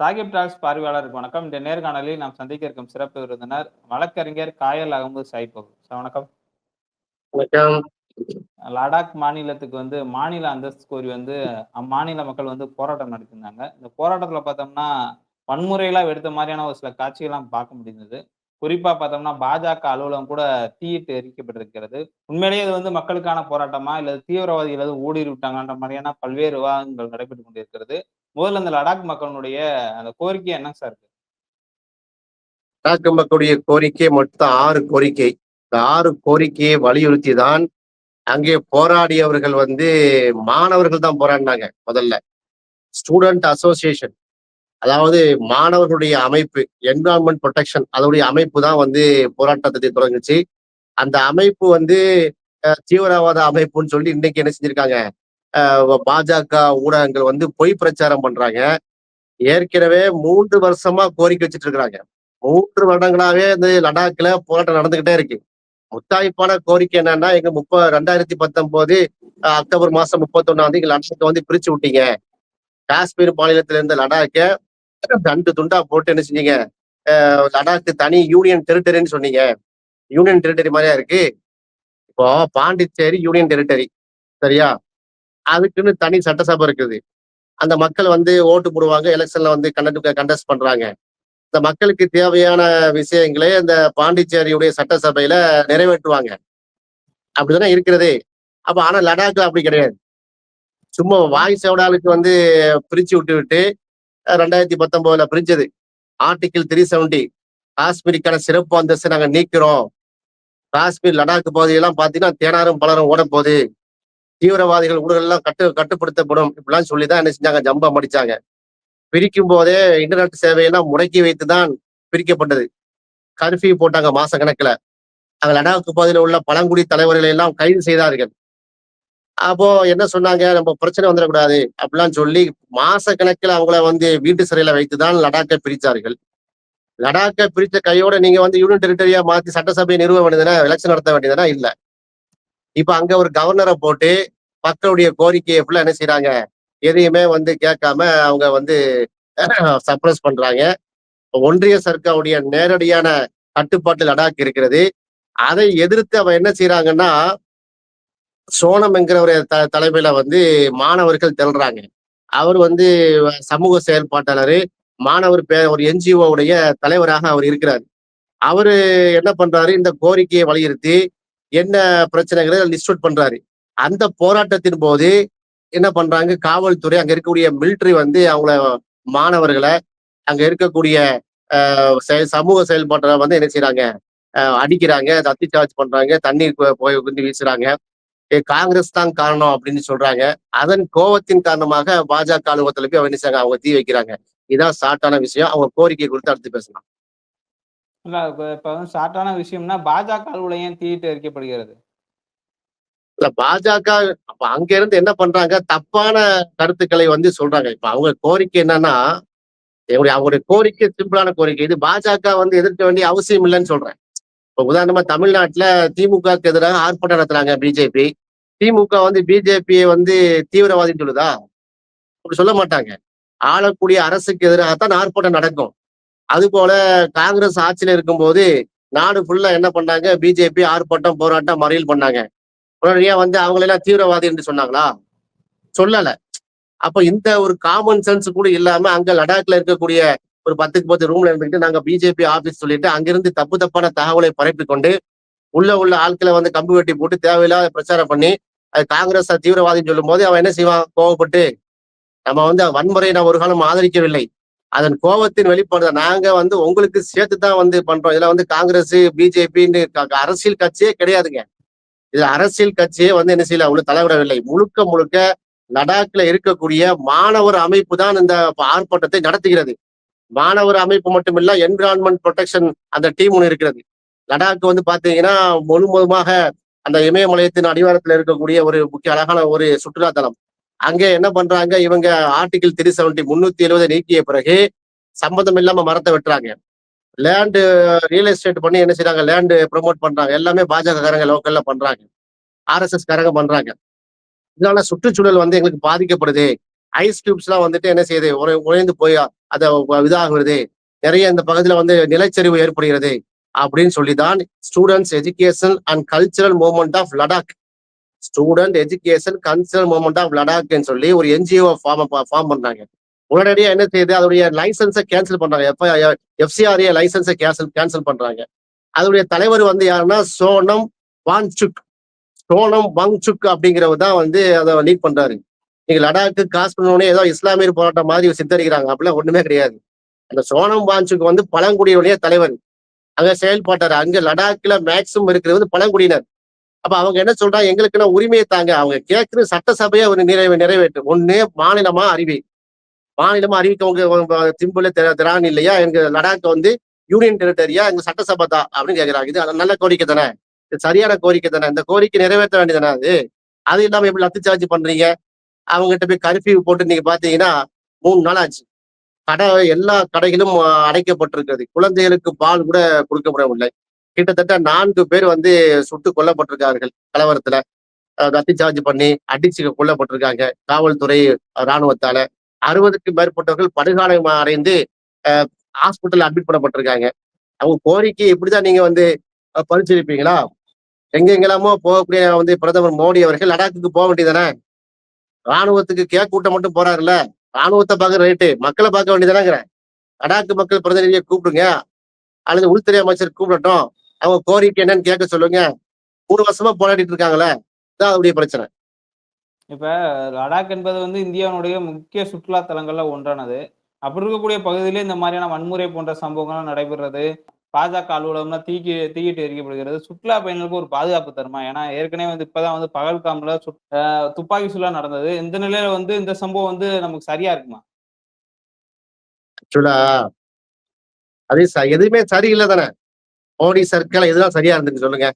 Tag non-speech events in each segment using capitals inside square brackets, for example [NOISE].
Sahib tax பார்வையாளருக்கு வணக்கம். இந்த நேர்காணலில் நாம் சந்திக்க இருக்கும் சிறப்பு விருந்தினர் வழக்கறிஞர் காயல் அகமது சாய்பு சார் வணக்கம். வணக்கம். லடாக் மாநிலத்துக்கு வந்து மாநில அந்தஸ்து கோரி வந்து அம்மாநில மக்கள் வந்து போராட்டம் நடத்திருந்தாங்க இந்த போராட்டத்துல பார்த்தோம்னா வன்முறையெல்லாம் எடுத்த மாதிரியான ஒரு சில காட்சிகள்லாம் பார்க்க முடிந்தது. குறிப்பா பார்த்தோம்னா பாஜக அலுவலகம் கூட தீயிட்டு எரிக்கப்பட்டிருக்கிறது. உண்மையிலேயே இது வந்து மக்களுக்கான போராட்டமா? இல்ல தீவிரவாதிகள் ஊடுருவி விட்டாங்கன்ற மாதிரியான பல்வேறு விவாதங்கள் நடைபெற்று கொண்டிருக்கிறது. முதல்ல அந்த லடாக் மக்களுடைய அந்த கோரிக்கை என்ன சார் இருக்கு? மக்களுடைய கோரிக்கை மொத்தம் ஆறு கோரிக்கை. இந்த ஆறு கோரிக்கையை வலியுறுத்தி தான் அங்கே போராடியவர்கள் வந்து மாணவர்கள் தான் போராடினாங்க முதல்ல. ஸ்டூடெண்ட் அசோசியேஷன் அதாவது மாணவர்களுடைய அமைப்பு என்விரான்மெண்ட் ப்ரொடெக்ஷன் அதோடைய அமைப்பு தான் வந்து போராட்டத்தை தொடங்குச்சு. அந்த அமைப்பு வந்து தீவிரவாத அமைப்புன்னு சொல்லி இன்னைக்கு என்ன செஞ்சிருக்காங்க? பாஜக ஊடகங்கள் வந்து பொய் பிரச்சாரம் பண்றாங்க. ஏற்கனவே மூன்று வருஷமா கோரிக்கை வச்சுட்டு இருக்கிறாங்க மூன்று வருடங்களாவே இந்த லடாக்ல போராட்டம் நடந்துகிட்டே இருக்கு. முத்தாய்ப்பான கோரிக்கை என்னன்னா எங்க முப்ப ரெண்டாயிரத்தி பத்தொன்பது அக்டோபர் மாசம் முப்பத்தொன்னாம் தேதி லடாக்கை வந்து பிரிச்சு விட்டீங்க. காஷ்மீர் மாநிலத்துல இருந்த லடாக்கை ரெண்டு துண்டா போட்டு என்ன செஞ்சீங்க? லடாக்கு தனி யூனியன் டெரிட்டரின்னு சொன்னீங்க. யூனியன் டெரிட்டரி மாதிரியா இருக்கு? இப்போ பாண்டிச்சேரி யூனியன் டெரிட்டரி. சரியா? அதுக்குன்னு தனி சட்டசபை இருக்குது. அந்த மக்கள் வந்து ஓட்டு போடுவாங்க எலெக்ஷன்ல வந்து கண்டக்ட் கண்டஸ்ட் பண்றாங்க. இந்த மக்களுக்கு தேவையான விஷயங்களை இந்த பாண்டிச்சேரியுடைய சட்டசபையில நிறைவேற்றுவாங்க. அப்படிதானே இருக்கிறது. அப்ப ஆனா லடாக்ல அப்படி கிடையாது. சும்மா வாய் செவடாலுக்கு வந்து பிரிச்சு விட்டு விட்டு ரெண்டாயிரத்தி பத்தொன்பதுல பிரிஞ்சது. ஆர்டிகிள் த்ரீ செவன்டி காஷ்மீருக்கான சிறப்பு அந்தஸ்து நாங்க நீக்கிறோம். காஷ்மீர் லடாக் பகுதியெல்லாம் பாத்தீங்கன்னா தேனாரும் பலரும் ஓட போகுது. தீவிரவாதிகள் ஊழல்லாம் கட்டு கட்டுப்படுத்தப்படும். இப்படிலாம் சொல்லிதான் என்ன செஞ்சாங்க? ஜம்பம் அடிச்சாங்க பிரிக்கும் போதே இன்டர்நெட் சேவையெல்லாம் முடக்கி வைத்து தான் பிரிக்கப்பட்டது. கர்ஃபியூ போட்டாங்க மாச கணக்குல அங்க லடாக் பகுதியில் உள்ள பழங்குடி தலைவர்களை எல்லாம் கைது செய்தார்கள். அப்போ என்ன சொன்னாங்க? நம்ம பிரச்சனை வந்துடக்கூடாது. அப்படிலாம் சொல்லி மாச கணக்கில் அவங்கள வந்து வீட்டு சிறையில வைத்துதான் லடாக்கை பிரித்தார்கள். லடாக்கை பிரித்த கையோட நீங்க வந்து யூனியன் டெரிட்டரியா மாத்தி சட்டசபையை நிறுவ வேண்டியதுனா எலெக்ஷன் நடத்த வேண்டியதுனா இல்லை. இப்ப அங்க ஒரு கவர்னரை போட்டு மக்களுடைய கோரிக்கையை ஃபுல்லா என்ன செய்யறாங்க எதையுமே வந்து கேட்காம அவங்க வந்து [CLEARS THROAT] சப்ரஸ் பண்றாங்க. ஒன்றிய சர்க்காருடைய நேரடியான கட்டுப்பாட்டு லடாக் இருக்கிறது. அதை எதிர்த்து அவன் என்ன செய்யறாங்கன்னா சோனம் என்கிற ஒரு த தலைமையில வந்து மாணவர்கள் திரள்றாங்க. அவர் வந்து சமூக செயல்பாட்டாளர். மாணவர் பே ஒரு என்ஜிஓ உடைய தலைவராக அவர் இருக்கிறார். அவரு என்ன பண்றாரு? இந்த கோரிக்கையை வலியுறுத்தி என்ன பிரச்சனைகளை லிஸ்ட் அவுட் பண்றாரு. அந்த போராட்டத்தின் போது என்ன பண்றாங்க? காவல்துறை அங்க இருக்கக்கூடிய மிலிட்டரி வந்து அவங்கள மாணவர்களை அங்க இருக்கக்கூடிய அஹ், சமூக செயல்பாட்டை வந்து என்ன செய்யறாங்க அடிக்கிறாங்க தத்தி சார்ஜ் பண்றாங்க தண்ணீர் போய் வந்து வீசுறாங்க. காங்கிரஸ் தான் காரணம் அப்படின்னு சொல்றாங்க. அதன் கோவத்தின் காரணமாக பாஜக அலுவலகத்துல போய் அவங்க என்ன செய்றாங்க, அவங்க தீ வைக்கிறாங்க. இதான் ஷார்ட்டான விஷயம். அவங்க கோரிக்கை கொடுத்து அடுத்து பேசலாம். இல்ல இப்ப வந்து ஷார்ட்டான விஷயம்னா பாஜக அலுவலகம் தீட்டு தீயிட்டு இல்ல பாஜக அப்ப அங்க இருந்து என்ன பண்றாங்க? தப்பான கருத்துக்களை வந்து சொல்றாங்க. இப்ப அவங்க கோரிக்கை என்னன்னா எங்களுடைய அவங்களுடைய கோரிக்கை சிம்பிளான கோரிக்கை. இது பாஜக வந்து எதிர்க்க வேண்டிய அவசியம் இல்லைன்னு சொல்றேன். இப்ப உதாரணமா தமிழ்நாட்டுல திமுகவுக்கு எதிராக ஆர்ப்பாட்டம் நடத்துறாங்க பிஜேபி. திமுக வந்து பிஜேபியை வந்து தீவிரவாதின்னு சொல்லுதா? அப்படி சொல்ல மாட்டாங்க. ஆளக்கூடிய அரசுக்கு எதிராகத்தான் ஆர்ப்பாட்டம் நடக்கும். அது போல காங்கிரஸ் ஆட்சியில இருக்கும்போது நாடு ஃபுல்லா என்ன பண்ணாங்க? பிஜேபி ஆர்ப்பாட்டம் போராட்டம் மறியல் பண்ணாங்க. உடனடியா வந்து அவங்களெல்லாம் தீவிரவாதி என்று சொன்னாங்களா? சொல்லல. அப்ப இந்த ஒரு காமன் சென்ஸ் கூட இல்லாம அங்க லடாக்ல இருக்கக்கூடிய ஒரு பத்துக்கு பத்து ரூம்ல இருந்துக்கிட்டு நாங்க பிஜேபி ஆபீஸ் சொல்லிட்டு அங்கிருந்து தப்பு தப்பான தகவலை பரப்பி கொண்டு உள்ள உள்ள ஆட்களை வந்து கம்பு வெட்டி போட்டு தேவையில்லாத பிரச்சாரம் பண்ணி அது காங்கிரஸ் தீவிரவாதின்னு சொல்லும் போது அவன் என்ன செய்வான்? கோவப்பட்டு நம்ம வந்து வன்முறையை நான் ஒரு காலம் ஆதரிக்கவில்லை. அதன் கோபத்தின் வெளிப்பாடு நாங்க வந்து உங்களுக்கு சேர்த்து தான் வந்து பண்றோம். இதுல வந்து காங்கிரஸ் பிஜேபின்னு அரசியல் கட்சியே கிடையாதுங்க. இது அரசியல் கட்சியே வந்து என்ன செய்யல அவ்வளவு தலைவிடவில்லை. முழுக்க முழுக்க லடாக்ல இருக்கக்கூடிய மாணவர் அமைப்பு தான் இந்த ஆர்ப்பாட்டத்தை நடத்துகிறது. மாணவர் அமைப்பு மட்டுமில்ல என்விரான்மெண்ட் ப்ரொடெக்ஷன் அந்த டீம் ஒன்று இருக்கிறது. லடாக் வந்து பாத்தீங்கன்னா முழுவதுமாக அந்த இமயமலையத்தின் அடிவாரத்துல இருக்கக்கூடிய ஒரு முக்கிய அழகான ஒரு சுற்றுலாத்தலம். அங்கே என்ன பண்றாங்க இவங்க ஆர்டிகிள் த்ரீ செவன்டி முன்னூத்தி எழுபதை நீக்கிய பிறகு சம்மந்தம் இல்லாம மரத்தை வெட்டுறாங்க. லேண்டு ரியல் எஸ்டேட் பண்ணி என்ன செய்றாங்க? லேண்டு ப்ரொமோட் பண்றாங்க. எல்லாமே பாஜக காரங்க லோக்கல்ல பண்றாங்க. ஆர்எஸ்எஸ் காரங்க பண்றாங்க. இதனால சுற்றுச்சூழல் வந்து எங்களுக்கு பாதிக்கப்படுது. ஐஸ் கியூப்ஸ்லாம் வந்துட்டு என்ன செய்யுது? உறை உறைந்து போய் அதை இதாகிறது. நிறைய இந்த பகுதியில் வந்து நிலச்சரிவு ஏற்படுகிறது. அப்படின்னு சொல்லி தான் students education and cultural movement of Ladakh student education cultural movement of லடாக்னு சொல்லி ஒரு என்ஜிஓ ஃபார்ம் ஃபார்ம் பண்ணாங்க உடனடியா என்ன செய்யுது? அதோடைய லைசன்ஸை கேன்சல் பண்றாங்க. எப்ப எஃப்சிஆர்ஏ லைசன்ஸை கேன்சல் கேன்சல் பண்றாங்க. அதோடைய தலைவர் வந்து யாருன்னா சோனம் வாங்சுக் சோனம் வாங்சுக் அப்படிங்கிறவர் தான் வந்து அதை லீட் பண்றாரு. நீங்க லடாக்கு காஷ்மீர் ஏதோ இஸ்லாமியர் போராட்டம் மாதிரி சித்தரிக்கிறாங்க. அப்படிலாம் ஒண்ணுமே கிடையாது. அந்த சோனம் வாஞ்சுக் வந்து பழங்குடியுடைய தலைவர். அங்க செயல்பாட்டார். அங்க லடாக்ல மேக்சிமம் இருக்கிறது வந்து பழங்குடியினர். அப்ப அவங்க என்ன சொல்றாங்க? எங்களுக்குன்னா உரிமையை தாங்க. அவங்க கேட்கிற சட்டசபையை ஒரு நிறைவே நிறைவேற்று. ஒன்னே மாநிலமா அறிவி. மாநிலமா அறிவிக்கவங்க திம்புல திரான் இல்லையா? எங்க லடாக் வந்து யூனியன் டெரிட்டரியா எங்க சட்டசபை தான் அப்படின்னு கேக்குறாங்க. இது நல்ல கோரிக்கை தானே? இது சரியான கோரிக்கை தானே? இந்த கோரிக்கை நிறைவேற்ற வேண்டியதானே அது? அது இல்லாம எப்படி லத்து சார்ஜ் பண்றீங்க? அவங்க கிட்ட போய் கர்ஃபியூ போட்டு நீங்க பாத்தீங்கன்னா மூணு நாள் ஆச்சு. கடை எல்லா கடைகளும் அடைக்கப்பட்டிருக்கிறது. குழந்தைகளுக்கு பால் கூட கொடுக்கப்படவில்லை கிட்டத்தட்ட நான்கு பேர் வந்து சுட்டு கொல்லப்பட்டிருக்கார்கள் கலவரத்துல. லத்தி சார்ஜ் பண்ணி அடிச்சு கொல்லப்பட்டிருக்காங்க. காவல்துறை இராணுவத்தால அறுபதுக்கு மேற்பட்டவர்கள் படுகாலம் அடைந்து ஹாஸ்பிட்டல் அட்மிட் பண்ணப்பட்டிருக்காங்க. அவங்க கோரிக்கை இப்படிதான் நீங்க வந்து பரிசீலிப்பீங்களா? எங்கெங்கெல்லாமோ போகக்கூடிய வந்து பிரதமர் மோடி அவர்கள் லடாக்குக்கு போக வேண்டியதானே ராணுவத்துக்கு கேக் கூட்டம் மட்டும் போறாருல்ல? ராணுவத்தை பார்க்க ரைட்டு மக்களை பார்க்க வேண்டியதானங்கிறேன் லடாக்கு மக்கள் பிரதிநிதியை கூப்பிடுங்க. அல்லது உள்துறை அமைச்சர் கூப்பிடட்டும். அவங்க கோரிக்கை என்னன்னு கேட்க சொல்லுங்க. மூணு வருஷமா போராடிட்டு இருக்காங்களே? இதான் அவருடைய பிரச்சனை. இப்போ லடாக் என்பது வந்து இந்தியாவுடைய முக்கிய சுற்றுலா தலங்களில் ஒன்றானது. அப்படி இருக்கக்கூடிய பகுதியிலே இந்த மாதிரியான வன்முறை போன்ற சம்பவங்கள்லாம் நடைபெறுறது. பாஜக அலுவலகம்னா தீக்கி தீக்கிட்டு எரிக்கப்படுகிறது. சுற்றுலா பயணிகளுக்கு ஒரு பாதுகாப்பு தருமா? ஏன்னா ஏற்கனவே வந்து இப்பதான் வந்து பகல்காம்ல துப்பாக்கி சுல்லா நடந்தது. இந்த நிலையில வந்து இந்த சம்பவம் வந்து நமக்கு சரியா இருக்குமா? ஆக்சுவலா அது எதுவுமே சரியில்லை தானே? மோடி சர்க்கிள் எதுதான் சரியா இருந்துச்சு சொல்லுங்க.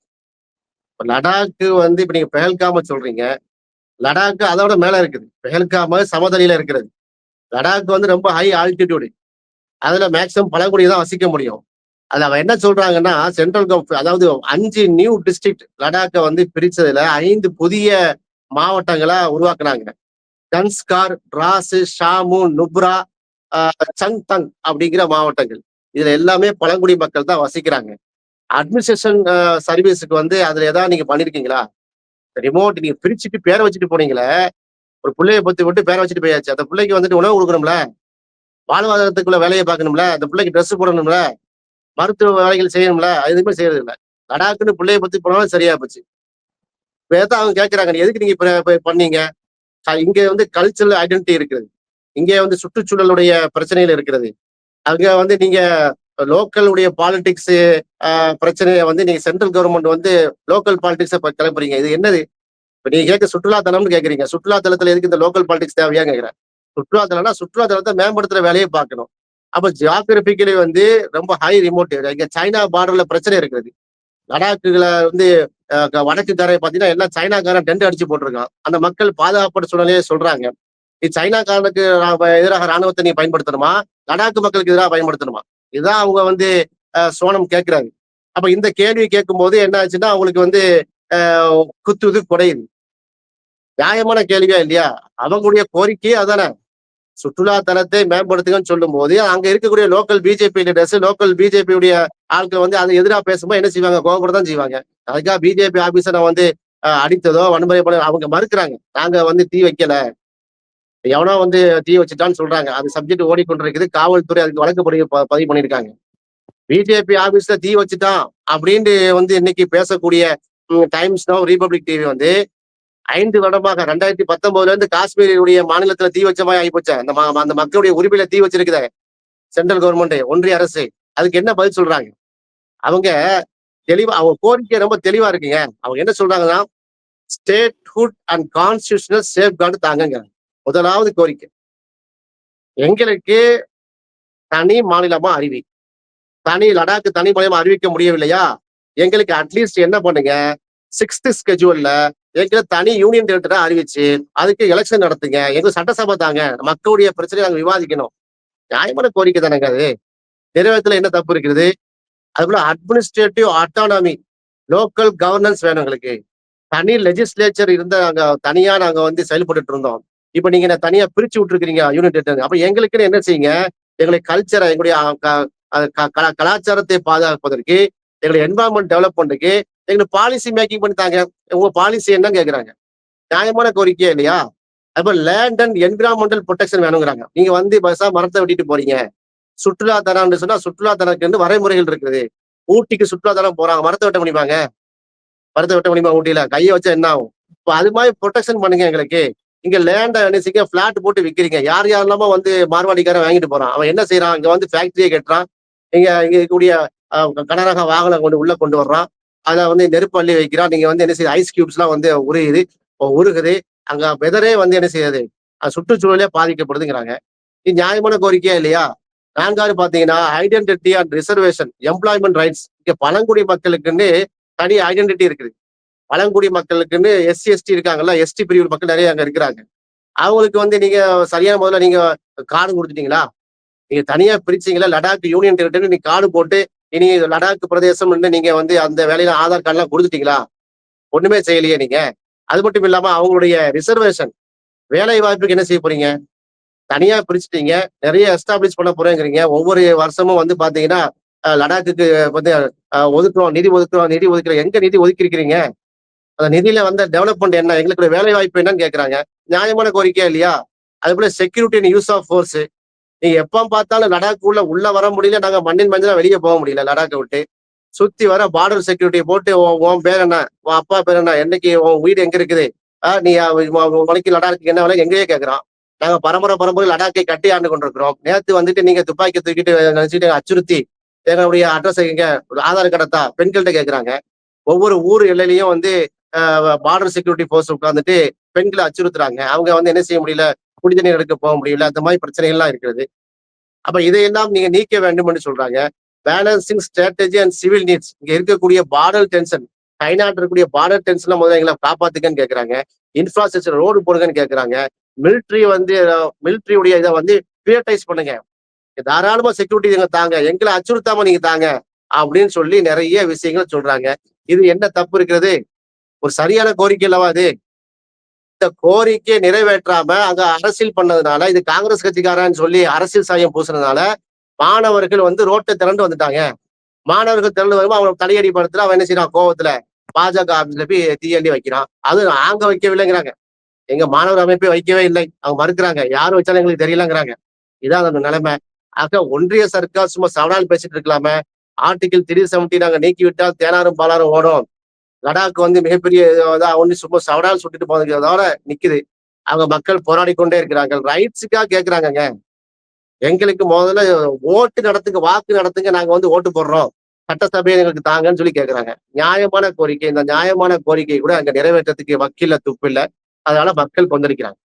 லடாக்கு வந்து இப்ப நீங்க பகல்காம சொல்றீங்க. லடாக்கு அதோட மேல இருக்குது. பெஹல்காம சமதளியில இருக்கிறது. லடாக் வந்து ரொம்ப ஹை ஆல்டிடியூடு அதுல மேக்சிமம் பழங்குடியை தான் வசிக்க முடியும். அதுல அவன் என்ன சொல்றாங்கன்னா சென்ட்ரல் கவர்மெண்ட் அதாவது அஞ்சு நியூ டிஸ்ட்ரிக்ட் லடாக்கை வந்து பிரிச்சதுல ஐந்து புதிய மாவட்டங்களா உருவாக்குனாங்க. கன்ஸ்கார் டிராஸ் ஷாமு நுப்ரா சங் தங் அப்படிங்கிற மாவட்டங்கள். இதுல எல்லாமே பழங்குடி மக்கள் தான் வசிக்கிறாங்க. அட்மினிஸ்ட்ரேஷன் சர்வீஸுக்கு வந்து அதுல ஏதாவது நீங்க பண்ணிருக்கீங்களா? ரிமோட் நீங்க பிரிச்சுட்டு பேரை வச்சுட்டு போனீங்களே ஒரு பிள்ளைய பத்தி விட்டு பேரை வச்சுட்டு போயாச்சு. அந்த பிள்ளைக்கு வந்துட்டு உணவு கொடுக்கணும்ல? வாழ்வாதாரத்துக்குள்ள வேலையை பார்க்கணும்ல? அந்த பிள்ளைக்கு ட்ரெஸ் போடணும்ல? மருத்துவ வேலைகள் செய்யணும்ல? எதுவுமே செய்யறது இல்லை. லடாக்குன்னு பிள்ளைய பத்தி போனாலும் சரியா போச்சு. இப்ப அவங்க கேட்கிறாங்க எதுக்கு நீங்க பண்ணீங்க? இங்க வந்து கல்ச்சரல் ஐடென்டிட்டி இருக்குது இங்க வந்து சுற்றுச்சூழலுடைய பிரச்சனைகள் இருக்கிறது. அங்க வந்து நீங்க லோக்கலுடைய பாலிடிக்ஸ் பிரச்சனையை வந்து நீங்க சென்ட்ரல் கவர்மெண்ட் வந்து லோக்கல் பாலிடிக்ஸை கிளம்புறீங்க. இது என்னது? இப்போ நீங்க கேட்க சுற்றுலாத்தலம்னு கேக்குறீங்க சுற்றுலாத்தலத்தில் எதுக்கு இந்த லோக்கல் பாலிடிக்ஸ் தேவையா கேக்குறேன் சுற்றுலாத்தலம்னா சுற்றுலாத்தலத்தை மேம்படுத்துற வேலையை பார்க்கணும். அப்ப ஜியாகிரபிக்கலி வந்து ரொம்ப ஹை ரிமோட் இங்க சைனா பார்டர்ல பிரச்சனை இருக்குது. லடாக்குகளை வந்து வடக்கு தரையை பார்த்தீங்கன்னா எல்லாம் சைனாக்காரன் டென்ட் அடிச்சு போட்டிருக்கான். அந்த மக்கள் பாதுகாப்பு சூழ்நிலையை சொல்றாங்க. இது சைனாக்காரனுக்கு எதிராக ராணுவத்தை நீ பயன்படுத்தணுமா? லடாக்கு மக்களுக்கு எதிராக பயன்படுத்தணுமா? இதுதான் அவங்க வந்து சோனம் கேட்கிறாங்க அப்ப இந்த கேள்வி கேட்கும் போது என்ன ஆச்சுன்னா அவங்களுக்கு வந்து குத்துது குறையுது நியாயமான கேள்வியா இல்லையா? அவங்களுடைய கோரிக்கையே அதானே. சுற்றுலா தலத்தை மேம்படுத்துங்கன்னு சொல்லும் போது அங்க இருக்கக்கூடிய லோக்கல் பிஜேபி லீடர்ஸ் லோக்கல் பிஜேபியுடைய ஆட்கள் வந்து அது எதிராக பேசும்போது என்ன செய்வாங்க? கோபப்பட தான் செய்வாங்க. அதுக்காக பிஜேபி ஆபீஸரை வந்து அடித்ததோ வன்முறை பண்ண அவங்க மறுக்கிறாங்க. நாங்க வந்து தீ வைக்கல. எவனோ வந்து தீ வச்சுட்டான்னு சொல்றாங்க. அது சப்ஜெக்ட் ஓடிக்கொண்டிருக்குது. காவல்துறை அதுக்கு வழக்கு பதிவு பண்ணியிருக்காங்க. பிஜேபி ஆபீஸ்ல தீ வச்சுட்டான் அப்படின்ட்டு வந்து இன்னைக்கு பேசக்கூடிய டைம்ஸ் நோ ரிபப்ளிக் டிவி வந்து ஐந்து வருடமாக ரெண்டாயிரத்தி பத்தொன்பதுல இருந்து காஷ்மீருடைய மாநிலத்துல தீ வச்ச மாதிரி ஆகிப்போச்சு அந்த அந்த மக்களுடைய உரிமையில தீ வச்சிருக்குத சென்ட்ரல் கவர்மெண்ட் ஒன்றிய அரசு. அதுக்கு என்ன பதில் சொல்றாங்க? அவங்க தெளிவா அவங்க கோரிக்கை ரொம்ப தெளிவா இருக்குங்க. அவங்க என்ன சொல்றாங்கன்னா statehood and constitutional safeguard தாங்கங்க. முதலாவது கோரிக்கை. எங்களுக்கு தனி மாநிலமா அறிவி. தனி லடாக்கு தனி மாநிலமா அறிவிக்க முடியவில்லையா? எங்களுக்கு அட்லீஸ்ட் என்ன பண்ணுங்க? சிக்ஸ்த் ஸ்கெட்யூல்ல எங்களை தனி யூனியன் டெரிட்டரா அறிவிச்சு அதுக்கு எலெக்ஷன் நடத்துங்க. எங்க சட்டசபை தாங்க. மக்களுடைய பிரச்சனையை நாங்க விவாதிக்கணும். நியாயமான கோரிக்கை தானேங்க அது. நிறைவேற்றல என்ன தப்பு இருக்குது? அதுபோல அட்மினிஸ்ட்ரேட்டிவ் ஆட்டானமி லோக்கல் கவர்னன்ஸ் வேணும் எங்களுக்கு. தனி லெஜிஸ்லேச்சர் இருந்த நாங்க தனியா நாங்க வந்து செயல்பட்டு இருந்தோம். இப்ப நீங்க என்ன தனியா பிரிச்சு விட்டுருக்கீங்க யூனிட் அப்ப எங்களுக்குன்னு என்ன செய்யுங்க எங்களுடைய கல்ச்சரை எங்களுடைய க- க- கலா- கலாச்சாரத்தை பாதுகாப்பதற்கு எங்களுடைய என்வரான்மெண்ட் டெவலப் பண்றதுக்கு எங்களுக்கு பாலிசி மேக்கிங் பண்ணி தாங்க உங்க பாலிசி என்ன கேக்குறாங்க. நியாயமான கோரிக்கையா இல்லையா? அப்ப லேண்ட் அண்ட் என்விரான்மெண்டல் ப்ரொடெக்ஷன் வேணுங்கிறாங்க. நீங்க வந்து பஸ்ஸா மரத்தை வெட்டிட்டு போறீங்க. சுற்றுலா தரம்னு சொன்னா சுற்றுலா தரத்துக்கு வந்து வரைமுறைகள் இருக்குது. ஊட்டிக்கு சுற்றுலா தரம் போறாங்க. மரத்தை வெட்ட முடியுமாங்க? மரத்தை வெட்ட முடியுமா ஊட்டியில? கையை வச்சா என்ன ஆகும்? இப்போ அது மாதிரி ப்ரொடெக்ஷன் பண்ணுங்க எங்களுக்கு. இங்க லேண்டை நினைச்சிக்க பிளாட் போட்டு விக்கிறீங்க. யார் யார் இல்லாம வந்து மார்வாடிக்காரன் வாங்கிட்டு போறான்? அவன் என்ன செய்யறான் இங்க வந்து ஃபேக்டரியை கட்டுறான். இங்க இங்க இருக்கக்கூடிய கனரக வாகனம் கொண்டு உள்ள கொண்டு வர்றான். அதை வந்து நெருப்பு அள்ளி வைக்கிறான். நீங்க வந்து என்ன செய்யுது ஐஸ் கியூப்ஸ் எல்லாம் வந்து உருகுது. உருகுது. அங்க வெதரே வந்து என்ன செய்யுது? சுற்றுச்சூழலே பாதிக்கப்படுதுங்கிறாங்க. இது நியாயமான கோரிக்கையா இல்லையா? நான்காவது பாத்தீங்கன்னா identity and reservation employment rights இங்க பழங்குடி மக்களுக்குன்னு தனி ஐடென்டிட்டி இருக்குது. பழங்குடி மக்களுக்குன்னு எஸ்சி எஸ்டி இருக்காங்கல்ல எஸ்டி பிரிவு மக்கள் நிறைய அங்க இருக்கிறாங்க. அவங்களுக்கு வந்து நீங்க சரியான முதல்ல நீங்க கார்டு கொடுத்துட்டீங்களா? நீங்க தனியா பிரிச்சீங்களா? லடாக் யூனியன் டெரிட்டரி நீங்க கார்டு போட்டு இனி லடாக் பிரதேசம் நீங்க வந்து அந்த வேலையில ஆதார் கார்டு எல்லாம் கொடுத்துட்டீங்களா? ஒண்ணுமே செய்யலையே நீங்க. அது மட்டும் இல்லாம அவங்களுடைய ரிசர்வேஷன். வேலை வாய்ப்புக்கு என்ன செய்ய போறீங்க? தனியா பிரிச்சுட்டீங்க. நிறைய எஸ்டாப்ளிஷ் பண்ண போறேங்கிறீங்க. ஒவ்வொரு வருஷமும் வந்து பாத்தீங்கன்னா லடாக்குக்கு வந்து ஒதுக்குறோம் நிதி ஒதுக்குறோம் நிதி ஒதுக்குறோம் எங்க நிதி ஒதுக்கிருக்கிறீங்க? அந்த நிதியில வந்த டெவலப்மெண்ட் என்ன? எங்களுக்கு வேலை வாய்ப்பு என்னன்னு கேட்கறாங்க நியாயமான கோரிக்கையா இல்லையா? அது போல security and use of force நீங்க எப்ப பார்த்தாலும் லடாக் உள்ள உள்ள வர முடியல நாங்க மண்ணின் மஞ்சளா வெளியே போக முடியல லடாக்கை விட்டு. சுத்தி வர பார்டர் செக்யூரிட்டி போட்டு உன் உன் பேர் என்ன? உன் அப்பா பேர் என்ன? என்னைக்கு உன் வீடு எங்க இருக்குது? ஆஹ் நீ உனக்கு லடாக்கு என்ன வேலை? எங்கேயே கேட்கறான் நாங்க பரம்பரை பரம்பரை லடாக்கை கட்டி ஆண்டு கொண்டிருக்கிறோம். நேத்து வந்துட்டு நீங்க துப்பாக்கி தூக்கிட்டு நினைச்சிட்டு அச்சுறுத்தி எங்களுடைய அட்ரஸ் எங்க ஆதார் கடத்தா பெண்கள்கிட்ட கேட்கறாங்க ஒவ்வொரு ஊர் எல்லையிலையும் வந்து பார்டர் செக்யூரிட்டி போர்ஸ் உட்காந்துட்டு பெண்களை அச்சுறுத்துறாங்க. அவங்க வந்து என்ன செய்ய முடியல? குடி நீர் எடுக்க போக முடியல. அந்த மாதிரி பிரச்சனைகள்லாம் இருக்கிறது அப்ப இதையெல்லாம் நீங்க நீக்க வேண்டும்னு சொல்றாங்க. Balancing strategy and civil needs இங்க இருக்கக்கூடிய பார்டர் டென்ஷன் தைநாட்டு இருக்கக்கூடிய பார்டர் டென்ஷன்ல முதல்ல எங்களை காப்பாத்துக்கன்னு கேட்கறாங்க இன்ஃப்ராஸ்ட்ரக்சர் ரோடு போடுங்கன்னு கேட்கறாங்க மிலிட்ரி வந்து மிலிட்ரியுடைய இதை வந்து பிரியட்டைஸ் பண்ணுங்க. தாராளமா செக்யூரிட்டி நீங்க தாங்க. எங்களை அச்சுறுத்தாம நீங்க தாங்க. அப்படின்னு சொல்லி நிறைய விஷயங்கள் சொல்றாங்க. இது என்ன தப்பு இருக்கிறது? ஒரு சரியான கோரிக்கை அல்லவா அது? இந்த கோரிக்கையை நிறைவேற்றாம அங்க அரசியல் பண்ணதுனால இது காங்கிரஸ் கட்சிக்காரன்னு சொல்லி அரசியல் சாயம் பூசுனதுனால மாணவர்கள் வந்து ரோட்டை திரண்டு வந்துட்டாங்க. மாணவர்கள் திரண்டு வரும்போது அவங்க தலையடி படத்துல அவன் என்ன செய்யறான்? கோவத்துல பாஜக ஆபீஸ்ல போய் தீயண்டி வைக்கிறான். அது நாங்க வைக்கவில்லைங்கிறாங்க. எங்க மாணவர் அமைப்பே வைக்கவே இல்லை. அவங்க மறுக்கிறாங்க. யாரும் வச்சாலும் எங்களுக்கு தெரியலங்கிறாங்க. இதான் அந்த நிலைமை. ஆக ஒன்றிய சர்க்கார் சும்மா சவனால் பேசிட்டு இருக்கலாமே. ஆர்டிகிள் த்ரீ செவன்டி நாங்க நீக்கி விட்டால் தேனாரும் பாலாரும் ஓடும். லடாக் வந்து மிகப்பெரிய இதா ஒண்ணு சும்மா சவடால் சுட்டுட்டு போகிறதோட நிக்குது. அவங்க மக்கள் போராடி கொண்டே இருக்கிறாங்க ரைட்ஸுக்காக கேக்குறாங்கங்க. எங்களுக்கு முதல்ல ஓட்டு நடத்துங்க வாக்கு நடத்துங்க நாங்க வந்து ஓட்டு போடுறோம். சட்டசபையை எங்களுக்கு தாங்கன்னு சொல்லி கேக்குறாங்க. நியாயமான கோரிக்கை இந்த நியாயமான கோரிக்கை கூட அங்க நிறைவேற்றத்துக்கு வக்கீல்ல துப்பு இல்ல. அதனால மக்கள் கொந்தளிக்கிறாங்க.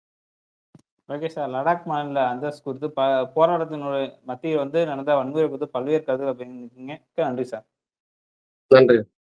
Okay sir. லடாக் மாநில அந்தஸ்து குறித்து ப போராட்டத்தினுடைய மத்தியில் வந்து நடந்த வன்முறை குறித்து பல்வேறு கருத்துக்களை பயந்துருக்கீங்க நன்றி சார். நன்றி.